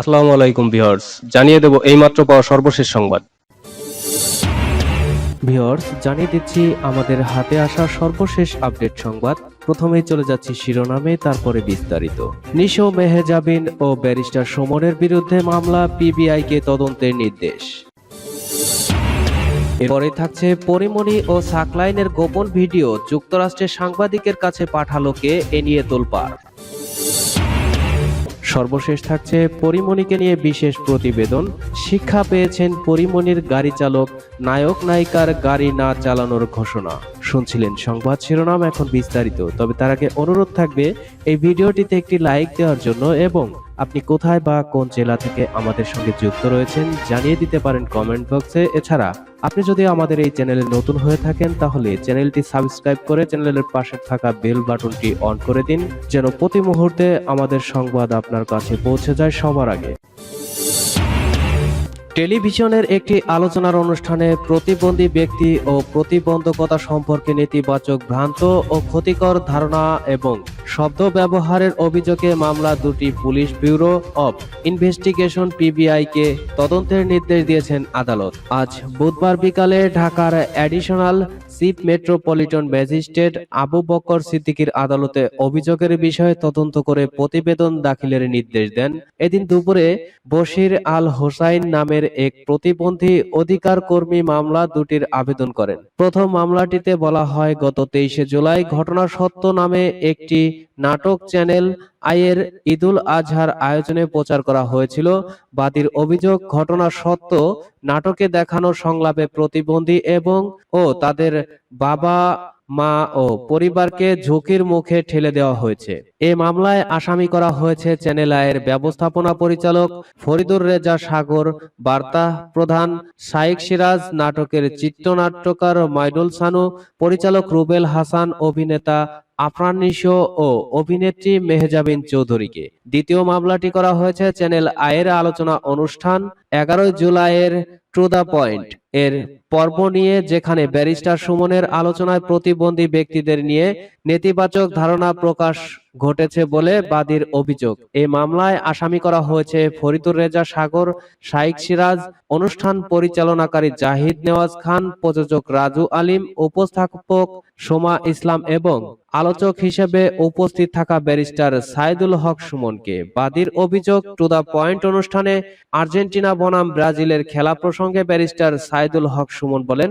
আসসালামু আলাইকুম ভিউয়ার্স, জানিয়ে দেব এইমাত্র পাওয়া সর্বশেষ সংবাদ। ভিউয়ার্স, জানিয়ে দিচ্ছি আমাদের হাতে আসা সর্বশেষ আপডেট সংবাদ। প্রথমেই চলে যাচ্ছি শিরোনামে, তারপরে বিস্তারিত। নিশো মেহেজাবিন ও ব্যারিস্টার সুমনের বিরুদ্ধে মামলা, পিবিআইকে তদন্তের নির্দেশ। এরপরে থাকছে পরিমণি ও সাকলাইনের গোপন ভিডিও, যুক্তরাষ্ট্রের সাংবাদিকের কাছে পাঠালো কে, এ নিয়ে তোলপাড়। সর্বশেষ থাকছে পরিমণিকে নিয়ে বিশেষ প্রতিবেদন। শিক্ষা পেয়েছেন পরিমণির গাড়ি চালক, নায়ক নায়িকার গাড়ি না চালানোর ঘোষণা। শুনছিলেন সংবাদ শিরোনাম এখন বিস্তারিত, তবে তার আগে অনুরোধ থাকবে, এই ভিডিওটিতে একটি লাইক দেওয়ার জন্য এবং আপনি কোথায় বা কোন জেলা থেকে আমাদের সঙ্গে যুক্ত রয়েছেন জানিয়ে দিতে পারেন কমেন্ট বক্সে এছাড়া আপনি যদি আমাদের এই চ্যানেলে নতুন হয়ে থাকেন, তাহলে চ্যানেলটি সাবস্ক্রাইব করে চ্যানেলের পাশে থাকা বেল বাটনটি অন করে দিন, যেন প্রতি মুহূর্তে আমাদের সংবাদ আপনার কাছে পৌঁছে যায় সবার আগে। টেলিভিশনের একটি আলোচনার অনুষ্ঠানে প্রতিবন্ধী ব্যক্তি ও প্রতিবন্ধকতা সম্পর্কে নেতিবাচক ভ্রান্ত ও ক্ষতিকর ধারণা এবং শব্দ ব্যবহারের অভিযোগে মামলা দুটি পুলিশ ব্যুরো অব ইনভেস্টিগেশন পিবিআইকে তদন্তের নির্দেশ দিয়েছেন আদালত। আজ বুধবার বিকালে ঢাকার additional chief metropolitan magistrate Abu Bakkar সিদ্দিকীর আদালতে অভিযোগের বিষয়ে তদন্ত করে প্রতিবেদন দাখিলের নির্দেশ দেন। এদিন দুপুরে বশির আল হোসাইন নামের এক প্রতিবন্ধী অধিকার কর্মী মামলা দুটির আবেদন করেন। প্রথম মামলাটিতে বলা হয়, গত তেইশে জুলাই ঘটনা সত্য নামে একটি নাটক চ্যানেল আইয়ের ঈদুল আজহার আয়োজনে প্রচার করা হয়েছিল। বাদীর অভিযোগ, ঘটনা সত্য, নাটকে দেখানো সংলাপে প্রতিবন্ধী এবং ও তাদের বাবা মা ও পরিবারকে ঝুঁকির মুখে ঠেলে দেওয়া হয়েছে। এ মামলায় আসামি করা হয়েছে চ্যানেল আয়ের ব্যবস্থাপনা পরিচালক ফরিদুর রেজা সাগর, বার্তা প্রধান শাইক সিরাজ, নাটকের চিত্রনাট্যকার মাইডুল সানু, পরিচালক রুবেল হাসান, অভিনেতা আফরান নিশো ও অভিনেত্রী মেহজাবিন চৌধুরীকে। দ্বিতীয় মামলাটি করা হয়েছে চ্যানেল আয়ের আলোচনা অনুষ্ঠান এগারোই জুলাইয়ের টু দ্য পয়েন্ট। এর পর্ব নিয়ে যেখানে ব্যারিস্টার সুমনের আলোচনায় প্রতিবন্ধী ব্যক্তিদের নিয়ে নেতিবাচক ধারণা প্রকাশ ঘটেছে বলে বাদীর অভিযোগ। এই মামলায় আসামি করা হয়েছে ফরিদুর রেজা সাগর শাইক সিরাজ, অনুষ্ঠান পরিচালনাকারী জাহিদ নেওয়াজ খান, প্রযোজক রাজু আলিম, উপস্থাপক সোমা ইসলাম এবং আলোচক হিসেবে উপস্থিত থাকা ব্যারিস্টার সাইদুল হক সুমনকে। বাদীর অভিযোগ, টু দ্য পয়েন্ট অনুষ্ঠানে আর্জেন্টিনা বনাম ব্রাজিলের খেলা প্রসঙ্গে ব্যারিস্টার সাইদুল হক সুমন বলেন,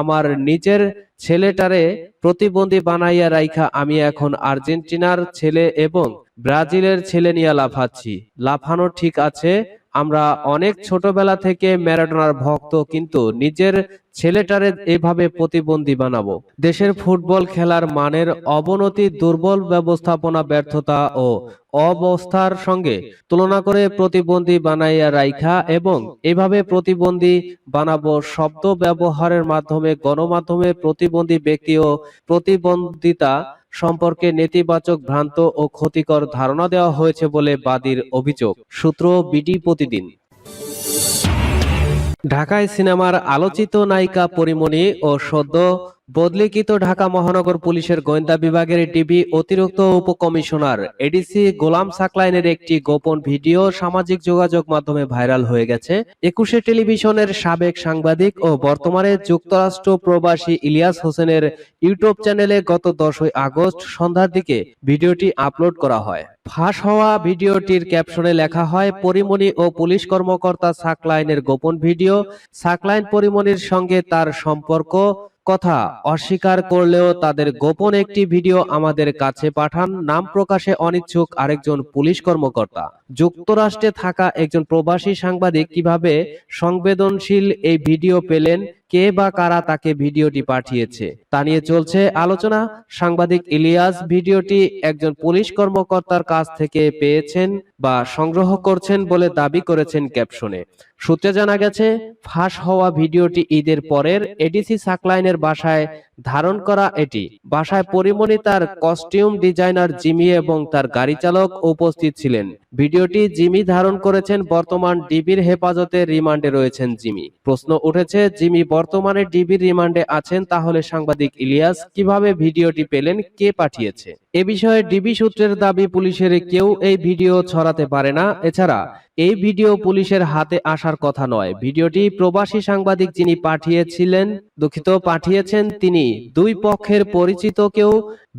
আমার নিজের ছেলেটারে প্রতিবন্ধী বানাইয়া রাইখা আমি এখন আর্জেন্টিনার ছেলে এবং ব্রাজিলের ছেলে নিয়ে লাফাচ্ছি। লাফানো ঠিক আছে আমরা অনেক ছোটবেলা থেকে ম্যারাডোনার ভক্ত, কিন্তু নিজের ছেলেটারে এভাবে প্রতিবন্ধী বানাবো। দেশের ফুটবল খেলার মানের অবনতি, দুর্বল ব্যবস্থাপনা, ব্যর্থতা ও অবস্থার সঙ্গে তুলনা করে প্রতিবন্ধী বানাইয়া রাইখা এবং এভাবে প্রতিবন্ধী বানাবো শব্দ ব্যবহারের মাধ্যমে, গণমাধ্যমে প্রতিবন্ধী ব্যক্তি ও প্রতিবন্ধিতা সম্পর্কে নেতিবাচক ভ্রান্ত ও ক্ষতিকর ধারণা দেওয়া হয়েছে বলে বাদীর অভিযোগ। সূত্র বিডি প্রতিদিন। ঢাকায় সিনেমার আলোচিত নায়িকা পরিমণি ও সদ্য বদলিকৃত ঢাকা মহানগর পুলিশের গোয়েন্দা বিভাগের ডিবি অতিরিক্ত উপকমিশনার এডিসি গোলাম সাকলাইনের একটি গোপন ভিডিও সামাজিক যোগাযোগ মাধ্যমে ভাইরাল হয়ে গেছে। একুশে টেলিভিশনের সাবেক সাংবাদিক ও বর্তমানে যুক্তরাষ্ট্র প্রবাসী ইলিয়াস হোসেনের ইউটিউব চ্যানেলে গত দশই আগস্ট সন্ধ্যার দিকে ভিডিওটি আপলোড করা হয়। ফাঁস হওয়া ভিডিওটির ক্যাপশনে লেখা হয়, পরিমণি ও পুলিশ কর্মকর্তা সাকলাইনের গোপন ভিডিও। সাকলাইন পরিমণির সঙ্গে তার সম্পর্ক। কথা অস্বীকার করলেও তাদের গোপন একটি ভিডিও আমাদের কাছে পাঠান। নাম প্রকাশে অনিচ্ছুক আরেকজন পুলিশ কর্মকর্তা। যুক্তরাষ্ট্রে থাকা একজন প্রবাসী সাংবাদিক কীভাবে সংবেদনশীল এই ভিডিও পেলেন কে বা কারা তাকে ভিডিওটি পাঠিয়েছে তা নিয়ে চলছে আলোচনা। সাংবাদিক ইলিয়াস ভিডিওটি একজন পুলিশ কর্মকর্তার কাছ থেকে পেয়েছেন বা সংগ্রহ করছেন বলে দাবি করেছেন ক্যাপশনে। সূত্রে জানা গেছে, ফাঁস হওয়া ভিডিওটি ঈদের পরের এডিসি সাকলাইনের বাসায় ধারণ করা এটি। বাসায় পরিমণি তার কস্টিউম ডিজাইনার জিমি এবং তার গাড়ি চালক উপস্থিত ছিলেন। ভিডিওটি জিমি ধারণ করেছেন বর্তমান ডিবির হেফাজতে রিমান্ডে রয়েছেন জিমি। প্রশ্ন উঠেছে, জিমি বর্তমানে ডিবির রিমান্ডে আছেন তাহলে সাংবাদিক ইলিয়াস কীভাবে ভিডিওটি পেলেন কে পাঠিয়েছে? এ বিষয়ে ডিবি সূত্রের দাবি, পুলিশের কেউ এই ভিডিও ছড়াতে পারে না। এছাড়া, এই ভিডিও পুলিশের হাতে আসার কথা নয়। ভিডিওটি প্রবাসী সাংবাদিক যিনি পাঠিয়েছিলেন, দুঃখিত, পাঠিয়েছেন তিনি। দুই পক্ষের পরিচিত কেউ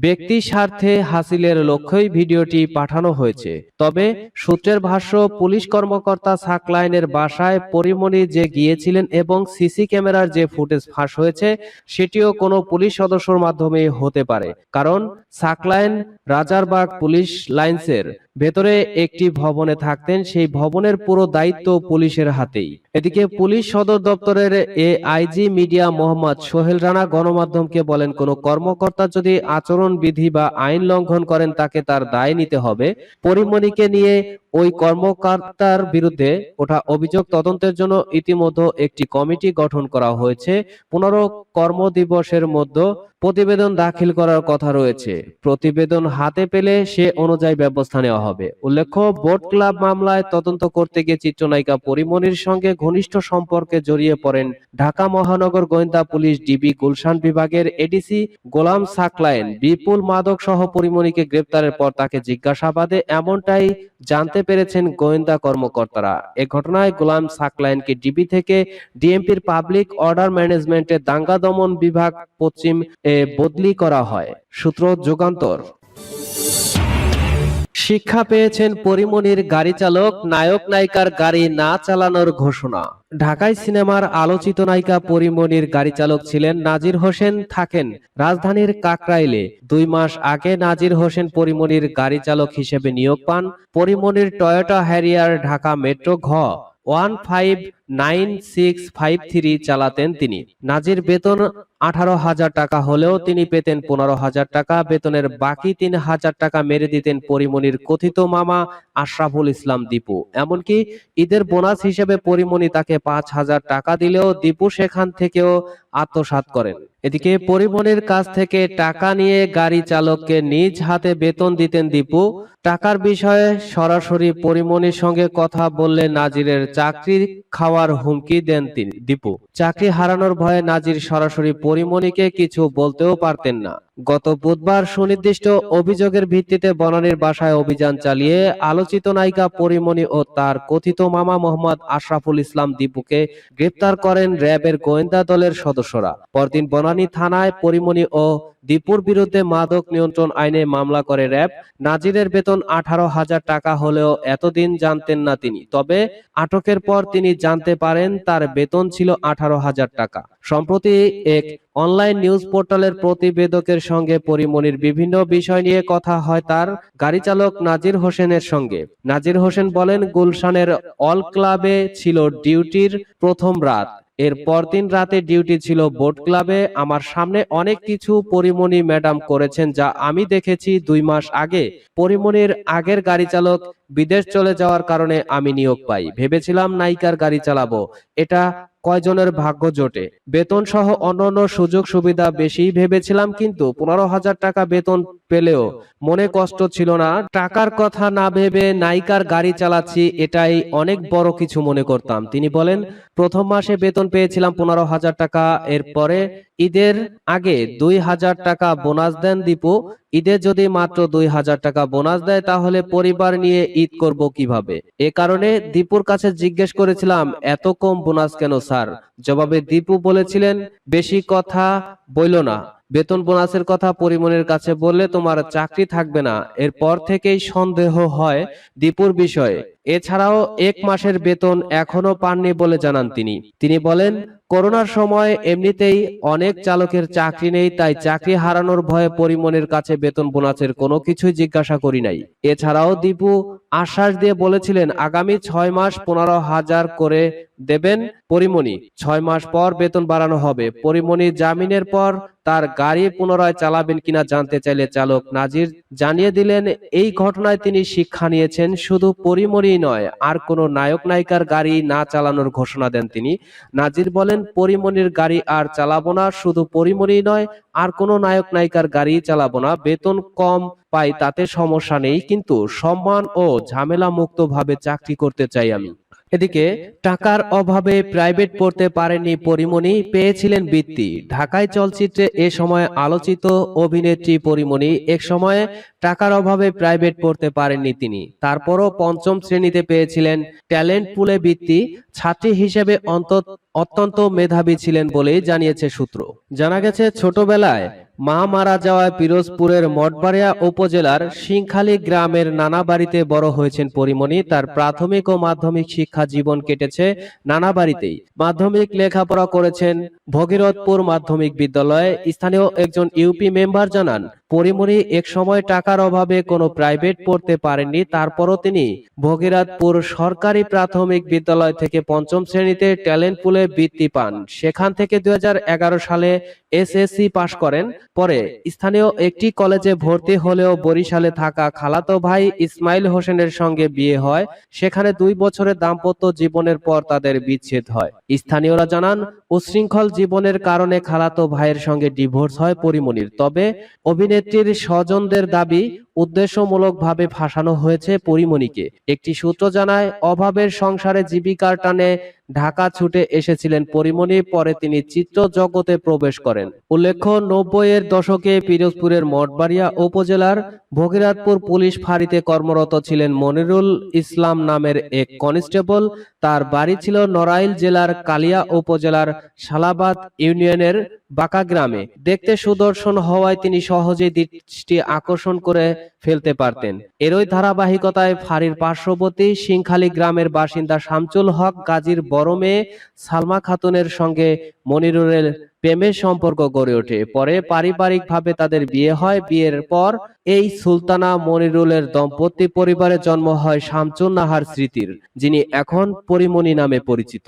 ব্যক্তি স্বার্থে হাসিলের লক্ষ্যই ভিডিওটি পাঠানো হয়েছে। তবে, সূত্রের ভাষ্য, পুলিশ কর্মকর্তা সাকলাইনের বাসায় পরিমণি যে গিয়েছিলেন এবং সিসি ক্যামেরার যে ফুটেজ ফাঁস হয়েছে, সেটিও কোনো পুলিশ সদস্যর মাধ্যমে হতে পারে। কারণ, সাকলাইন রাজারবাগ পুলিশ লাইন্সের ভেতরে একটি ভবনে থাকতেন, সেই ভবনের পুরো দায়িত্ব পুলিশের হাতেই। এদিকে পুলিশ সদর দপ্তরের A IG media Mohammad Sohel Rana গণমাধ্যমকে বলেন, কোনো কর্মকর্তা যদি আচরণ বিধি বা আইন লঙ্ঘন করেন, তাকে তার দায় নিতে হবে। পরিমণিকে নিয়ে ওই কর্মকর্তার বিরুদ্ধে ওঠা অভিযোগ তদন্তের জন্য ইতিমধ্যে একটি কমিটি গঠন করা হয়েছে। পনেরো কর্মদিবসের মধ্যে প্রতিবেদন দাখিল করার কথা রয়েছে। প্রতিবেদন হাতে পেলে সে অনুযায়ী ব্যবস্থা নেওয়া হবে। উল্লেখ্য, বোট ক্লাব মামলায় তদন্ত করতে গিয়ে চিত্রনায়িকা পরিমণির সঙ্গে ঘনিষ্ঠ সম্পর্কে জড়িয়ে পড়েন ঢাকা মহানগর গোয়েন্দা পুলিশ ডিবি গুলশান বিভাগের এডিসি গোলাম সাকলাইন। বিপুল মাদক সহ পরিমনিকে গ্রেপ্তারের পর তাকে জিজ্ঞাসাবাদে এমনটাই জানতে পেরেছেন গোয়েন্দা কর্মকর্তারা। এ ঘটনায় গোলাম সাকলাইনকে ডিবি থেকে ডিএমপির পাবলিক অর্ডার ম্যানেজমেন্টের দাঙ্গা দমন বিভাগ পশ্চিম এ বদলি করা হয়। সূত্র যুগান্তর। শিক্ষা পেয়েছেন পরিমণির গাড়ি চালক, নায়ক নায়িকার গাড়ি না চালানোর ঘোষণা। ঢাকায় সিনেমার আলোচিত নায়িকা পরিমণির গাড়ি চালক ছিলেন নাজির হোসেন, থাকেন রাজধানীর কাকরাইলে। দুই মাস আগে নাজির হোসেন পরিমণির গাড়ি চালক হিসেবে নিয়োগ পান। পরিমণির টয়োটা হ্যারিয়ার, ঢাকা মেট্রো ঘ, one five nine six five three চালাতেন তিনি। নাজির বেতন আঠারো হাজার টাকা হলেও তিনি পেতেন পনেরো হাজার টাকা, বেতনের বাকি তিন হাজার টাকা মেরে দিতেন পরিমণির কথিত মামা আশরাফুল ইসলাম দীপু। এমনকি ঈদের বোনাস হিসেবে পরিমণি তাকে পাঁচ হাজার টাকা দিলেও দীপু সেখান থেকেও আত্মসাৎ করেন। এদিকে পরিমণির কাছ থেকে টাকা নিয়ে গাড়ি চালককে নিজ হাতে বেতন দিতেন দীপু। টাকার বিষয়ে সরাসরি পরিমণির সঙ্গে কথা বললে নাজিরের চাকরি খাওয়ার হুমকি দেন তিনি। দীপু, চাকরি হারানোর ভয়ে নাজির সরাসরি পরিমণিকে কিছু বলতেও পারতেন না। গত বুধবার সুনির্দিষ্ট অভিযোগের ভিত্তিতে বনানীর বাসায় অভিযান চালিয়ে আলোচিত নায়িকা পরিমণি ও তার কথিত মামা মোহাম্মদ আশরাফুল ইসলাম দীপুকে গ্রেপ্তার করেন র্যাবের গোয়েন্দা দলের সদস্যরা। পরদিন বনানী থানায় পরিমণি ও দীপুর বিরুদ্ধে মাদক নিয়ন্ত্রণ আইনে মামলা করে র্যাব। নাজিরের বেতন আঠারো হাজার টাকা হলেও এতদিন জানতেন না তিনি। তবে আটকের পর তিনি জানতে পারেন তার বেতন ছিল আঠারো হাজার টাকা। সম্প্রতি এক অনলাইন নিউজ পোর্টালের প্রতিবেদকের সঙ্গে পরিমনির বিভিন্ন বিষয় নিয়ে কথা হয় তার গাড়ি চালক নাজির হোসেনের সঙ্গে। নাজির হোসেন বলেন, গুলশানের অল ক্লাবে ছিল ডিউটির প্রথম রাত। এর পরদিন রাতে ডিউটি ছিল বোট ক্লাবে। আমার সামনে অনেক কিছু পরিমণি ম্যাডাম করেছেন যা আমি দেখেছি দুই মাস আগে। পরিমণির আগের গাড়ি চালক বিদেশ চলে যাওয়ার কারণে আমি নিয়োগ পাই। ভেবেছিলাম নায়িকার গাড়ি চালাবো। এটা কয়জনের ভাগ্য জোটে? বেতন সহ অন্যান্য সুযোগ সুবিধা বেশি ভেবেছিলাম কিন্তু পনেরো হাজার টাকা বেতন পেলেও মনে কষ্ট ছিল না। টাকার কথা না ভেবে নায়িকার গাড়ি চালাচ্ছি, এটাই অনেক বড় কিছু মনে করতাম। তিনি বলেন, প্রথম মাসে বেতন পেয়েছিলাম পনেরো হাজার টাকা, এরপরে ঈদের আগে দুই হাজার টাকা বোনাস দেন দীপু। ঈদে যদি মাত্র দুই হাজার টাকা বোনাস দেয় তাহলে পরিবার নিয়ে ঈদ করব কীভাবে? এ কারণে দীপুর কাছে জিজ্ঞেস করেছিলাম এত কম বোনাস কেন স্যার? জবাবে দীপু বলেছিলেন বেশি কথা বইল না। বেতন বোনাসের কথা পরিমণের কাছে বললে তোমার চাকরি থাকবে না। এরপর থেকেই সন্দেহ হয় দীপুর বিষয়ে। এছাড়াও এক মাসের বেতন এখনও পাননি বলে জানান তিনি। তিনি। বলেন করোনার সময় এমনিতেই অনেক চালকের চাকরি নেই, তাই চাকরি হারানোর ভয়ে পরিমনের কাছে বেতন বোনাসের কোনো কিছুই জিজ্ঞাসা করি নাই। এছাড়াও দীপু আশ্বাস দিয়ে বলেছিলেন, আগামী ছয় মাস পনেরো হাজার করে দেবেন পরিমণি। ছয় মাস পর বেতন বাড়ানো হবে। পরিমণি জামিনের পর তার গাড়ি পুনরায় চালাবেন কিনা জানতে চাইলে চালক নাজির জানিয়ে দিলেন, এই ঘটনায় তিনি শিক্ষা নিয়েছেন, শুধু পরিমণি নয়, আর কোনো নায়ক নায়িকার গাড়ি না চালানোর ঘোষণা দেন তিনি। নাজির বলেন, পরিমণির গাড়ি আর চালাবো না, শুধু পরিমণি নয়, আর কোনো নায়ক নায়িকার গাড়ি চালাবো না। বেতন কম পাই তাতে সমস্যা নেই, কিন্তু সম্মান ও ঝামেলা মুক্ত ভাবে চাকরি করতে চাই আমি। এদিকে টাকার অভাবে প্রাইভেট পড়তে পারেননি পরিমণি, পেয়েছিলেন বৃত্তি। ঢাকায় চলচ্চিত্রে এ সময় আলোচিত অভিনেত্রী পরিমণি, এক সময়ে টাকার অভাবে প্রাইভেট পড়তে পারেননি তিনি। তারপরও পঞ্চম শ্রেণীতে পেয়েছিলেন ট্যালেন্ট পুলে বৃত্তি, ছাত্রী হিসেবে অন্তত অত্যন্ত মেধাবী ছিলেন বলেই জানিয়েছে সূত্র। জানা গেছে, ছোটবেলায় মা মারা যাওয়ায় পিরোজপুরের মঠবাড়িয়া উপজেলার সিংখালী গ্রামের নানা বাড়িতে বড় হয়েছেন পরিমণি। তার প্রাথমিক ও মাধ্যমিক শিক্ষা জীবন কেটেছে নানা বাড়িতেই। মাধ্যমিক লেখাপড়া করেছেন ভগীরথপুর মাধ্যমিক বিদ্যালয়ে। স্থানীয় একজন ইউপি মেম্বার জানান পরিমণি এক সময় টাকার অভাবে কোনো প্রাইভেট পড়তে পারেননি, তারপরও তিনি ভগীরথপুর সরকারি প্রাথমিক বিদ্যালয় থেকে পঞ্চম শ্রেণীতে ট্যালেন্ট পুলে বৃত্তি পান। সেখান থেকে দুই সালে এসএসসি পাশ করেন। পরে স্থানীয় একটি কলেজে ভর্তি হলেও বরিশালে থাকা খালাতো ভাই ইসমাইল হোসেনের সঙ্গে বিয়ে হয়। সেখানে দুই বছরের দাম্পত্য জীবনের পর তাদের বিচ্ছেদ হয়। স্থানীয়রা জানান উশৃঙ্খল জীবনের কারণে খালাতো ভাইয়ের সঙ্গে ডিভোর্স হয় পরিমণির। তবে অভিনেত্রীর স্বজনদের দাবি উদ্দেশ্যমূলকভাবে ফাঁসানো হয়েছে পরিমণিকে। একটি সূত্র জানায় অভাবের সংসারে জীবিকার টানে ঢাকা ছুটে এসেছিলেন পরিমণি, পরে তিনি চিত্র জগতে প্রবেশ করেন। উল্লেখ্য, নব্বই এর দশকে পিরোজপুরের মঠবাড়িয়া উপজেলার ভগীরথপুর পুলিশ ফাঁড়িতে কর্মরত ছিলেন মনিরুল ইসলাম নামের এক কনস্টেবল। তার বাড়ি ছিল নড়াইল জেলার কালিয়া উপজেলার শালাবাদ ইউনিয়নের বাঁকা গ্রামে। দেখতে সুদর্শন হওয়ায় তিনি সহজেই দৃষ্টি আকর্ষণ করে ফেলতে পারতেন। এরই ধারাবাহিকতায় ফাঁড়ির পার্শ্ববর্তী সিংখালী গ্রামের বাসিন্দা শামচুল হক গাজীর বড় মেয়ে সালমা খাতুনের সঙ্গে মনিরুরের প্রেমের সম্পর্ক গড়ে ওঠে। পরে পারিবারিকভাবে তাদের বিয়ে হয়। বিয়ের পর এই সুলতানা মনিরুলের দম্পতি পরিবারে জন্ম হয় শামচুল নাহার স্মৃতির, যিনি এখন পরিমণি নামে পরিচিত।